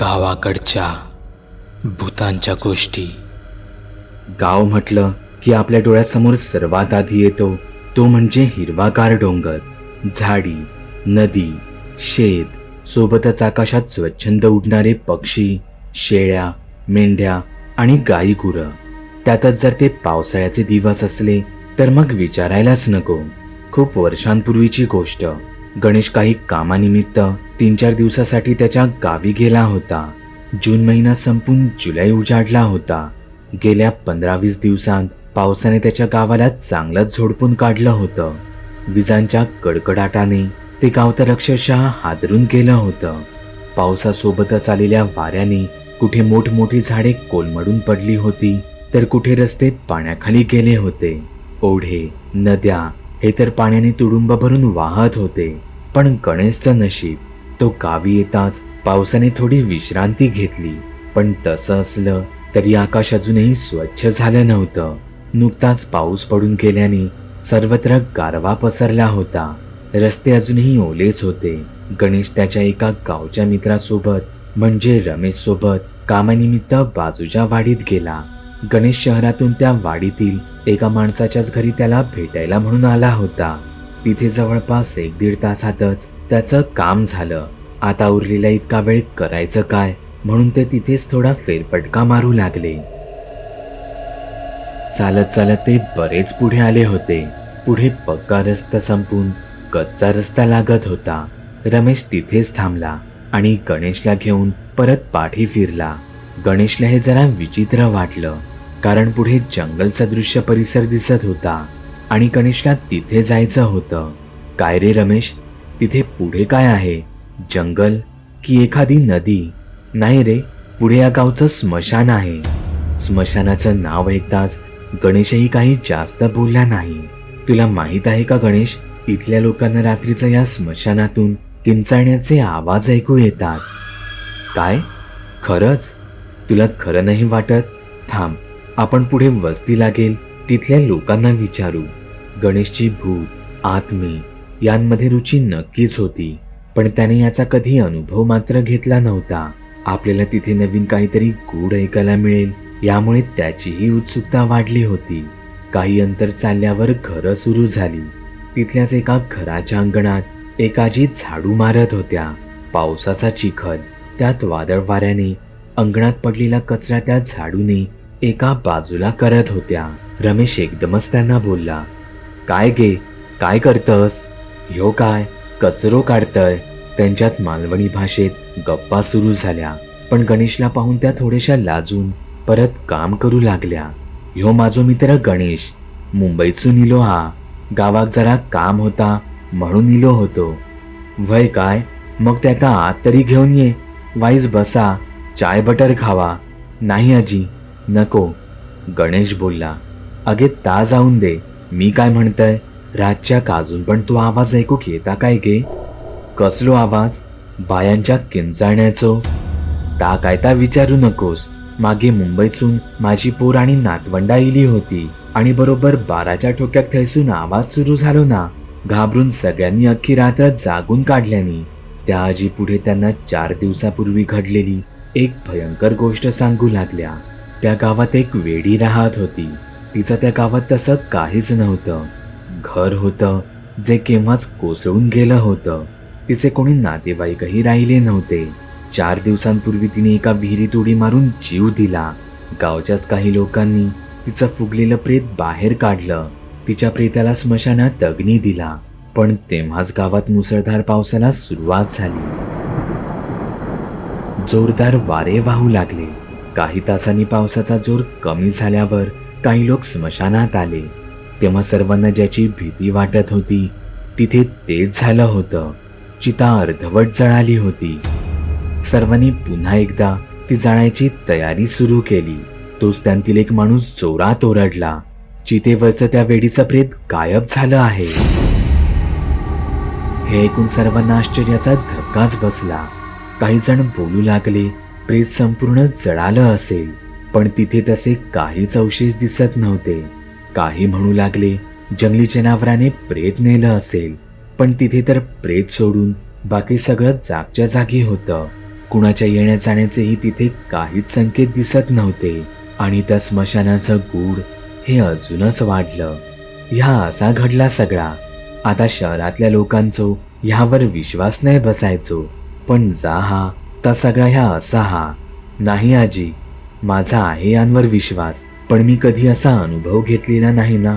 गावाकडच्या भूतांच्या गोष्टी. गाव म्हटलं की आपल्या डोळ्यासमोर सर्वात आधी येतो तो म्हणजे हिरवागार डोंगर झाडी नदी शेत सोबतच आकाशात स्वच्छंद उडणारे पक्षी शेळ्या मेंढ्या आणि गाई गुरं. त्यातच जर ते पावसाळ्याचे दिवस असले तर मग विचारायलाच नको. खूप वर्षांपूर्वीची गोष्ट. गणेश काही कामानिमित्त तीन चार दिवसासाठी त्याच्या गावी गेला होता. जून महिना संपून जुलै उजाडला होता. गेल्या पंधरा वीस दिवसांत पावसाने त्याच्या गावाला चांगलंच झोडपून काढलं होतं. विजांच्या कडकडाटाने ते गाव तर अक्षरशः हादरून गेलं होतं. पावसासोबतच आलेल्या वाऱ्याने कुठे मोठमोठी झाडे कोलमडून पडली होती तर कुठे रस्ते पाण्याखाली गेले होते. ओढे नद्या हे तर पाण्याने तुडुंब भरून वाहत होते. पण गणेशचं नशीब तो गावी येताच पावसाने थोडी विश्रांती घेतली. पण तसं असलं तरी आकाश अजूनही स्वच्छ झालं नव्हतं. नुकताच पाऊस पडून गेल्याने सर्वत्र गारवा पसरला होता. रस्ते अजूनही ओलेच होते. गणेश त्याच्या एका गावच्या मित्रासोबत म्हणजे रमेश सोबत कामानिमित्त बाजूच्या वाडीत गेला. गणेश शहरातून त्या वाडीतील एका माणसाच्याच घरी त्याला भेटायला म्हणून आला होता. तिथे जवळपास एक दीड तासातच त्याचं काम झालं. आता उरलेला इतका वेळ करायचं काय? म्हणून ते तिथेच थोडा फेरफटका मारू लागले. चालत चालत ते बरेच पुढे आले होते. पुढे पक्का रस्ता संपून कच्चा रस्ता लागत होता. रमेश तिथेच थांबला आणि गणेशला घेऊन परत पाठी फिरला. गणेशला हे जरा विचित्र वाटलं. कारण पुढे जंगल सदृश्य परिसर दिसत होता आणि गणेशला तिथे जायचं होतं. काय रे रमेश? तिथे पुढे काय आहे? जंगल की एखादी नदी? नाही रे पुढे या गावचं स्मशान आहे. स्मशानाचं नाव ऐकताच गणेशही काही जास्त बोलला नाही. तुला माहीत आहे का गणेश? इथल्या लोकांना रात्रीचं या स्मशानातून किंचाळण्याचे आवाज ऐकू येतात. काय? खरंच? तुला खरं नाही वाटत? थांब. आपण पुढे वस्ती लागेल तिथल्या लोकांना विचारू. गणेशची भूत आत्मे यांमध्ये रुची नक्कीच होती पण त्याने याचा कधी अनुभव मात्र घेतला नव्हता. आपल्याला तिथे नवीन काहीतरी गूढ ऐकायला मिळेल यामुळे त्याचीही उत्सुकता वाढली होती. काही अंतर चालल्यावर घरं सुरू झाली. तिथल्याच एका घराच्या अंगणात एकाजी झाडू मारत होत्या. पावसाचा चिखल त्यात वादळ वाऱ्याने अंगणात पडलेला कचरा त्या झाडूने एका बाजूला करत होत्या. रमेश एकदमच त्यांना बोलला काय गे? काय करतस? ह्यो काय? कचरो काढतय. त्यांच्यात मालवणी भाषेत गप्पा सुरू झाल्या. पण गणेशला पाहून त्या थोड्याशा लाजून परत काम करू लागल्या. ह्यो माझो मित्र गणेश. मुंबईतून इलो हा. गावात जरा काम होता म्हणून इलो होतो. वय काय? मग त्याका आत तरी घेऊन ये. वाईज बसा. चाय बटर खावा. नाही आजी. नको. गणेश बोलला अगे ता जाऊन दे. मी काय म्हणतय? रातच्या काजून पण तू आवाज ऐकू येता काय गे? कसलो आवाज? बायांच्या किंचाळण्याचो. ता काय ता विचारू नकोस. मागे मुंबईतून माझी पोर आणि नातवंडा इली होती आणि बरोबर बाराच्या ठोक्यात थैसून आवाज सुरू झालो ना. घाबरून सगळ्यांनी अख्खी रात्र जागून काढल्यानी त्या आजी पुढे त्यांना चार दिवसापूर्वी घडलेली एक भयंकर गोष्ट सांगू लागल्या. त्या गावात एक वेडी राहत होती. तिचं त्या गावात तसं काहीच नव्हतं. घर होतं जे केव्हाच कोसळून गेलं होतं. तिचे कोणी नातेवाईकही राहिले नव्हते. चार दिवसांपूर्वी तिने एका विहिरीत उडी मारून जीव दिला. गावच्याच काही लोकांनी तिचं फुगलेलं प्रेत बाहेर काढलं. तिच्या प्रेताला स्मशानात अग्नी दिला. पण तेव्हाच गावात मुसळधार पावसाला सुरुवात झाली. जोरदार वारे वाहू लागले. काही तासांनी पावसाचा जोर कमी झाल्यावर काही लोक स्मशानात आले. तेव्हा सर्वांना ज्याची भीती वाटत होती. तिथे तेच झालं होतं. चिता अर्धवट जळाली होती. सर्वांनी पुन्हा एकदा ती जाण्याची तयारी सुरू केली. तोच त्यांतील एक माणूस जोरात ओरडला. चितेवरचं त्या वेडीचं प्रेत गायब झालं आहे. हे ऐकून सर्वांना आश्चर्याचा धक्काच बसला. काही जण बोलू लागले प्रेत संपूर्ण जळालं असेल. पण तिथे तसे काहीच अवशेष दिसत नव्हते. काही म्हणू लागले जंगली जनावराने प्रेत नेलं असेल. पण तिथे तर प्रेत सोडून बाकी सगळं जागच्या जागी होतं. कुणाच्या येण्या जाण्याचेही तिथे काहीच संकेत दिसत नव्हते. आणि त्या स्मशानाचं गूढ हे अजूनच वाढलं. ह्या असा घडला सगळा. आता शहरातल्या लोकांचो ह्यावर विश्वास नाही बसायचो. पण जा हा आत्ता सगळा ह्या असा हा नाही आजी माझा आहे यांवर विश्वास पण मी कधी असा अनुभव घेतलेला नाही ना?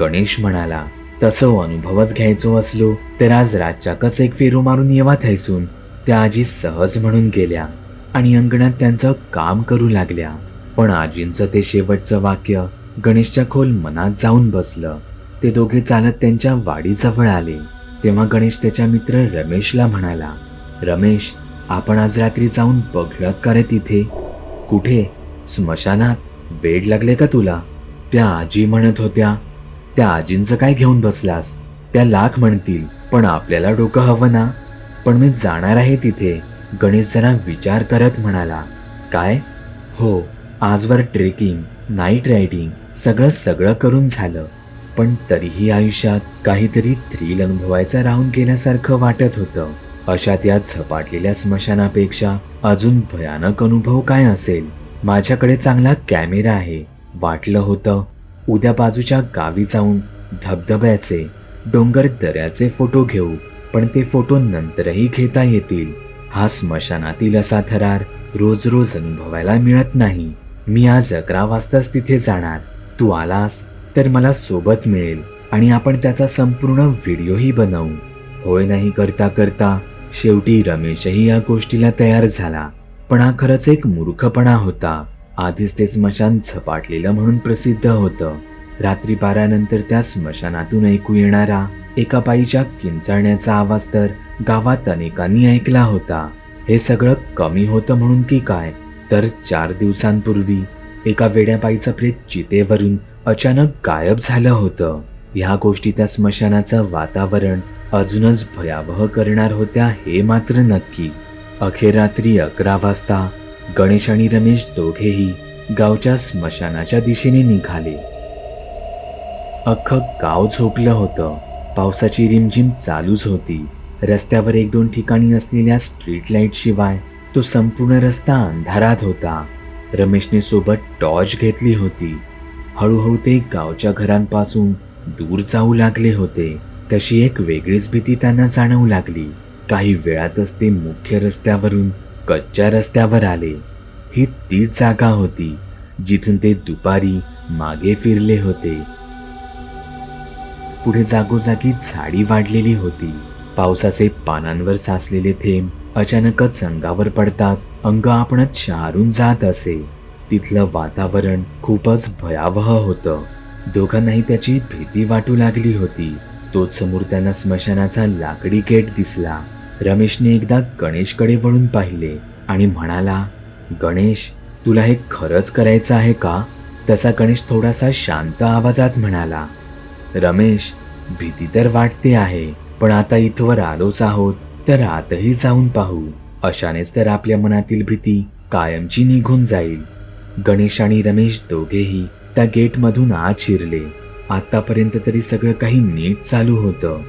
गणेश म्हणाला तसं अनुभवच घ्यायचो असलो तर आज रातच्याकच एक फेरू मारून येवा थैसून त्या आजी सहज म्हणून गेल्या आणि अंगणात त्यांचं काम करू लागल्या. पण आजींचं ते शेवटचं वाक्य गणेशच्या खोल मनात जाऊन बसलं. ते दोघे चालत त्यांच्या वाडीजवळ आले. तेव्हा गणेश त्याच्या मित्र रमेशला म्हणाला रमेश आपण आज रात्री जाऊन बघूयात का रे तिथे? कुठे? स्मशानात? वेड लागले का तुला? त्या आजी म्हणत होत्या त्या आजींचं काय घेऊन बसलास? त्या लाख म्हणतील पण आपल्याला डोकं हवं ना? पण मी जाणार आहे तिथे. गणेश जरा विचार करत म्हणाला काय? हो आजवर ट्रेकिंग नाईट रायडिंग सगळं सगळं करून झालं. पण तरीही आयुष्यात काहीतरी थ्रिल अनुभवायचं राहून गेल्यासारखं वाटत होतं. अशा त्या झपाटलेल्या स्मशानापेक्षा अजून भयानक अनुभव काय असेल? माझ्याकडे चांगला कॅमेरा आहे. वाटलं होतं उद्या बाजूच्या गावी जाऊन धबधब्याचे डोंगर दऱ्याचे फोटो घेऊ पण ते फोटो नंतरही घेता येतील. हा स्मशानातील असा थरार रोज रोज अनुभवायला मिळत नाही. मी आज अकरा वाजताच तिथे जाणार. तू आलास तर मला सोबत मिळेल आणि आपण त्याचा संपूर्ण व्हिडिओही बनवू. होय नाही करता करता शेवटी रमेशही या गोष्टीला तयार झाला. पण हा खरंच एक मूर्खपणा होता. आधीच ते स्मशान झपाटलेलं म्हणून प्रसिद्ध होतं. रात्री बारानंतर त्या स्मशानातून ऐकू येणारा एका बाईच्या किंचाळण्याचा आवाज तर गावात अनेकांनी ऐकला होता. हे सगळं कमी होतं म्हणून की काय? तर चार दिवसांपूर्वी एका वेड्या बाईचं प्रेत चितेवरून अचानक गायब झालं होतं. ह्या गोष्टी त्या स्मशानाचं वातावरण अजूनच भयावह करणार होत्या हे मात्र नक्की. अखेर रात्री अकरा वाजता गणेश आणि रमेश दोघेही गावच्या स्मशानाच्या दिशेने निघाले. अख्खं गाव झोपलं होतं. पावसाची रिमझिम चालूच होती. रस्त्यावर एक दोन ठिकाणी असलेल्या स्ट्रीट लाइट शिवाय तो संपूर्ण रस्ता अंधारात होता. रमेशने सोबत टॉर्च घेतली होती. हळूहळू ते गावच्या घरांपासून दूर जाऊ लागले होते. तशी एक वेगळीच भीती त्यांना जाणवू लागली. काही वेळातच ते मुख्य रस्त्यावरून कच्च्या रस्त्यावर आले. ही तीच जागा होती जिथून ते दुपारी मागे फिरले होते. पुढे जागोजागी झाडी वाढलेली होती. पावसाचे पानांवर साचलेले थेंब अचानकच अंगावर पडताच अंग आपणच शहारून जात असे. तिथलं वातावरण खूपच भयावह होतं. दोघांनाही त्याची भीती वाटू लागली होती. तोच समोर त्यांना स्मशानाचा लाकडी गेट दिसला. रमेशने एकदा गणेशकडे वळून पाहिले आणि म्हणाला गणेश तुला हे खरंच करायचं आहे का? तसा गणेश थोडासा शांत आवाजात म्हणाला रमेश भीती तर वाटते आहे पण आता इथवर आलोच आहोत तर आतही जाऊन पाहू. अशानेच तर आपल्या मनातील भीती कायमची निघून जाईल. गणेश आणि रमेश दोघेही त्या गेटमधून आत शिरले. आतापर्यंत तरी सगळं काही नीट चालू होतं.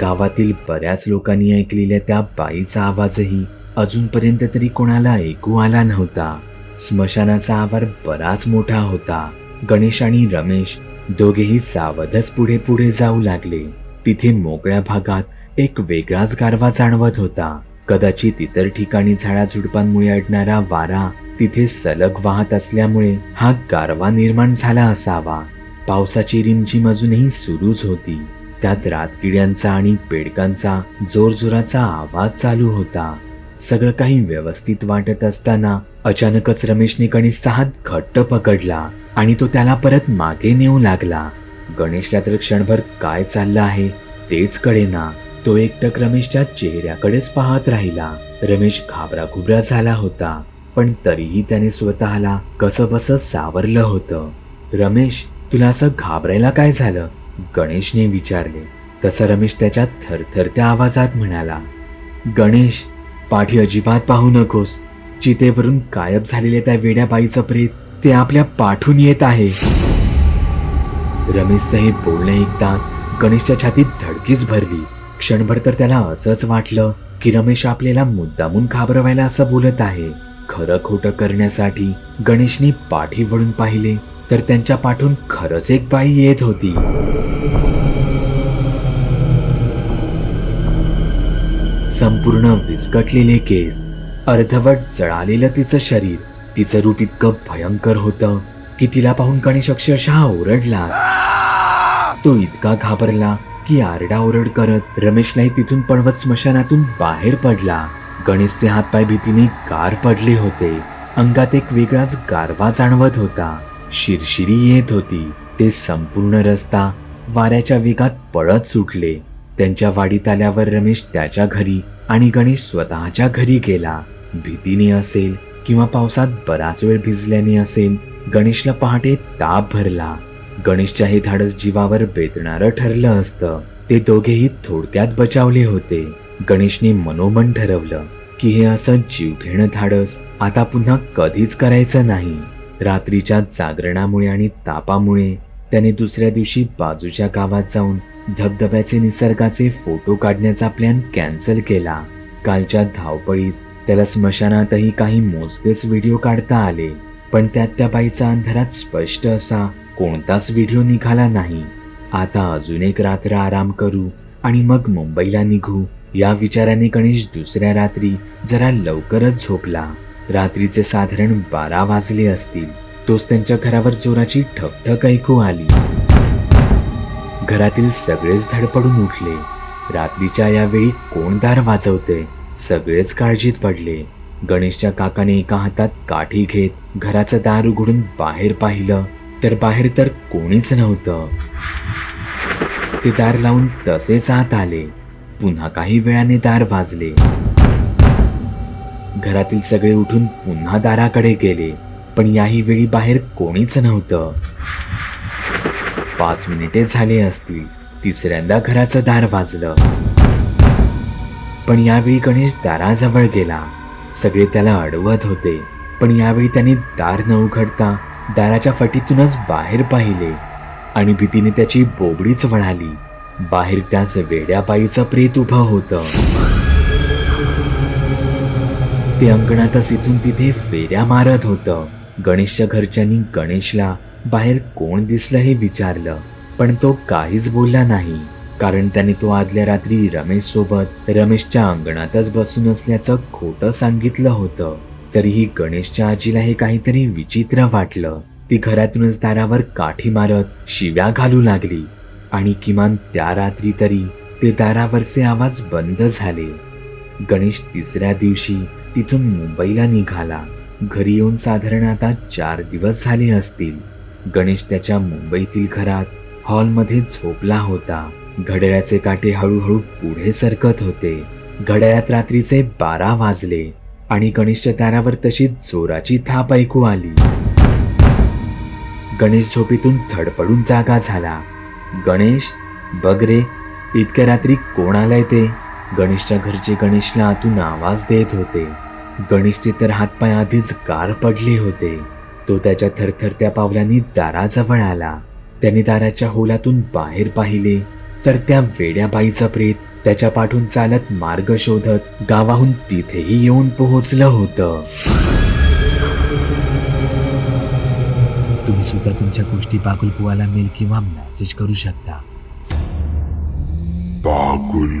गावातील बऱ्याच लोकांनी ऐकलेल्या त्या बाईचा आवाजही अजूनपर्यंत तरी कोणाला ऐकू आला नव्हता. स्मशानाचा आवार बराच मोठा होता. गणेश आणि रमेश दोघेही सावधच पुढे पुढे जाऊ लागले. तिथे मोकळ्या भागात एक वेगळाच गारवा जाणवत होता. कदाचित इतर ठिकाणी झाडाझुडपांमुळे अडणारा वारा तिथे सलग वाहत असल्यामुळे हा गारवा निर्माण झाला असावा. पावसाची रिमझिम अजूनही सुरूच होती. त्यात रातकिड्यांचा आणि पेडकांचा जोरजोराचा आवाज चालू होता. सगळं काही व्यवस्थित वाटत असताना अचानकच रमेशने गणेशचा हात घट्ट पकडला आणि तो त्याला परत मागे नेऊ लागला. गणेशला तर क्षणभर काय चाललं आहे तेच कळेना. तो एकटक रमेशच्या चेहऱ्याकडेच पाहत राहिला. रमेश घाबरा घुबरा झाला होता पण तरीही त्याने स्वतःला कसं बस सावरलं होतं. रमेश तुला असं घाबरायला काय झालं? गणेशने विचारले. तसं रमेश त्याच्या थरथरत्या आवाजात म्हणाला. गणेश पाठी अजिबात पाहू नकोस. चितेवरून गायब झालेल्या त्या वेड्याबाईचं प्रेत ते आपल्या पाठून येत आहे. रमेशचं हे बोलणं ऐकताच गणेशच्या छातीत धडकीच भरली. क्षणभर तर त्याला असंच वाटलं की रमेश आपल्याला मुद्दामून घाबरवायला असं बोलत आहे. खरं खोटं करण्यासाठी गणेशने पाठी वळून पाहिले तर त्यांच्या पाठून खरंच एक बाई येत होती. संपूर्ण विस्कटलेले केस अर्धवट जळालेलं तिचं शरीर तिचं रूप इतकं भयंकर होतं की तिला पाहून गणेश अक्षरशः ओरडला. तो इतका घाबरला की आरडाओरड करत रमेशलाही तिथून पळवत स्मशानातून बाहेर पडला. गणेशचे हातपाय भीतीने गार पडले होते. अंगात एक वेगळाच गारवा जाणवत होता. शिरशिरी येत होती. ते संपूर्ण रस्ता वाऱ्याच्या वेगात पळत सुटले. त्यांच्या वाडीत आल्यावर रमेश त्याच्या घरी आणि गणेश स्वतःच्या घरी गेला. भीतीने असेल किंवा पावसात बराच वेळ भिजल्याने असेल गणेशला पहाटे ताप भरला. गणेशच्या हे धाडस जीवावर बेतणारं ठरलं असतं. ते दोघेही थोडक्यात बचावले होते. गणेशने मनोमन ठरवलं की हे असं जीवघेणं धाडस आता पुन्हा कधीच करायचं नाही. रात्रीच्या जागरणामुळे आणि तापामुळे त्याने दुसऱ्या दिवशी बाजूच्या गावात जाऊन धबधब्याचे निसर्गाचे फोटो काढण्याचा प्लॅन कॅन्सल केला. कालच्या धावपळीत त्याला स्मशानातही काही मोजकेच व्हिडिओ काढता आले पण त्यात त्या बाईचा अंधारात स्पष्ट असा कोणताच व्हिडिओ निघाला नाही. आता अजून एक रात्र आराम करू आणि मग मुंबईला निघू. या विचाराने गणेश दुसऱ्या रात्री जरा लवकरच झोपला. रात्रीचे साधारण बारा वाजले असतील. तोच त्यांच्या घरावर जोराची ठकठक ऐकू आली. घरातील सगळेच धडपडून उठले. रात्रीच्या यावेळी कोण दार वाजवते? सगळेच काळजीत पडले. गणेशच्या काकाने एका हातात काठी घेत घराचं दार उघडून बाहेर पाहिलं. तर बाहेर तर कोणीच नव्हतं. ते दार लावून तसेच आत आले. पुन्हा काही वेळाने दार वाजले. घरातील सगळे उठून पुन्हा दाराकडे गेले पण याही वेळी बाहेर कोणीच नव्हतं. पाच मिनिटे झाले असतील तिसऱ्यांदा घराचं दार वाजलं. पण यावेळी गणेश दाराजवळ गेला. सगळे त्याला अडवत होते पण यावेळी त्यांनी दार न उघडता दाराच्या फटीतूनच बाहेर पाहिले आणि भीतीने त्याची बोबडीच वळाली बाहेर त्याच वेड्याबाईचं प्रेत उभं होतं. ते अंगणातच इथून तिथे फेऱ्या मारत होतं. गणेशच्या घरच्यांनी गणेशला बाहेर कोण दिसलं हे विचारलं पण तो काहीच बोलला नाही कारण त्याने तो आदल्या रात्री रमेश सोबत रमेशच्या अंगणातच बसून असल्याचं खोटं सांगितलं होतं. तरीही गणेशच्या आजीला हे काहीतरी विचित्र वाटलं. ती घरातूनच दारावर काठी मारत शिव्या घालू लागली. आणि किमान त्या रात्री तरी ते दारावरचे आवाज बंद झाले. गणेश तिसऱ्या दिवशी तिथून मुंबईला निघाला. घरी येऊन साधारण आता चार दिवस झाले असतील. गणेश त्याच्या मुंबईतील घरात हॉलमध्ये झोपला होता. घड्याळाचे काटे हळूहळू पुढे सरकत होते. घड्याळात रात्रीचे बारा वाजले. आणि गणेशच्या दारावर तशी जोराची थाप ऐकू आली. गणेश झोपेतून थडपडून जागा झाला. गणेश बघ रे इतक्या रात्री कोण आलाय ते गणेशच्या घरचे गणेशला आतून आवाज देत होते. गणेशचे तर हातपाय आधीच गार पडले होते. तो त्याच्या थरथरत्या पावलांनी दाराजवळ आला. त्याने दाराच्या होलातून बाहेर पाहिले तर त्या वेड्या बाईचा प्रेत त्याच्या पाठून चालत मार्ग शोधत गावाहून तिथेही येऊन पोहोचलं होतं. तुम्ही सुद्धा तुमच्या गोष्टी बागुलबुवाला मेल किंवा मेसेज करू शकता. बागुल